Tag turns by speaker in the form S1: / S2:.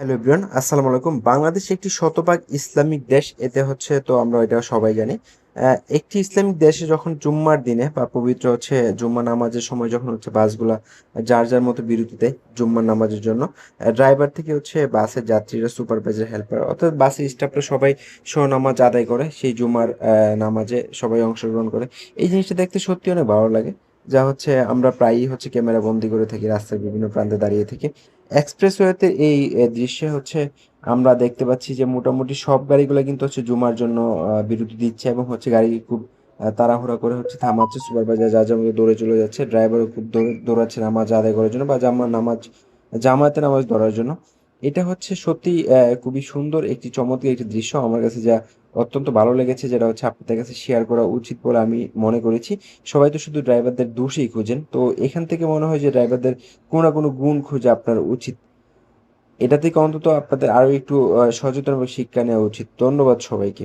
S1: Hello everyone, আসসালামু আলাইকুম। বাংলাদেশ একটি শতভাগ ইসলামিক দেশ এতে হচ্ছে তো আমরা এটা সবাই জানি। একটি ইসলামিক দেশে যখন জুম্মার দিনে বা পবিত্র হচ্ছে জুম্মা নামাজের সময় যখন হচ্ছে বাসগুলা যার যার মতো বিরতি দেয় জুম্মার নামাজের জন্য ড্রাইভার থেকে হচ্ছে বাসের যাত্রীরা, সুপারভাইজার, হেল্পার অর্থাৎ বাসের স্টাফরা সবাই নামাজ আদায় করে, সেই জুম্মার নামাজে সবাই অংশগ্রহণ করে। এই জিনিসটা দেখতে সত্যি অনেক ভালো লাগে। যা হচ্ছে আমরা প্রায়ই হচ্ছে ক্যামেরা বন্দি করে থাকি, রাস্তার বিভিন্ন প্রান্তে দাঁড়িয়ে থেকে। এক্সপ্রেসওয়েতে এই দৃশ্যে হচ্ছে আমরা দেখতে পাচ্ছি যে মোটামুটি সব গাড়িগুলো কিন্তু হচ্ছে জুমার জন্য বিরতি দিচ্ছে এবং হচ্ছে গাড়ি খুব তাড়াহুড়া করে হচ্ছে থামাচ্ছে। সুপারভাইজার যা মধ্যে দৌড়ে চলে যাচ্ছে, ড্রাইভারও খুব দৌড়- দৌড়াচ্ছে নামাজ আদায় করার জন্য বা জামা, নামাজ জামায়াতে নামাজ ধরার জন্য। এটা হচ্ছে সত্যি খুবই সুন্দর একটি চমৎকার একটি দৃশ্য আমার কাছে যা অত্যন্ত ভালো লেগেছে, যেটা হচ্ছে আপনাদের কাছে শেয়ার করা উচিত বলে আমি মনে করেছি। সবাই তো শুধু ড্রাইভারদের দোষই খুঁজেন, তো এখান থেকে মনে হয় যে ড্রাইভারদের কোনো না কোনো গুণ খুঁজে আপনার উচিত। এটা থেকে অন্তত আপনাদের আরও একটু সচেতন শিক্ষা নেওয়া উচিত। ধন্যবাদ সবাইকে।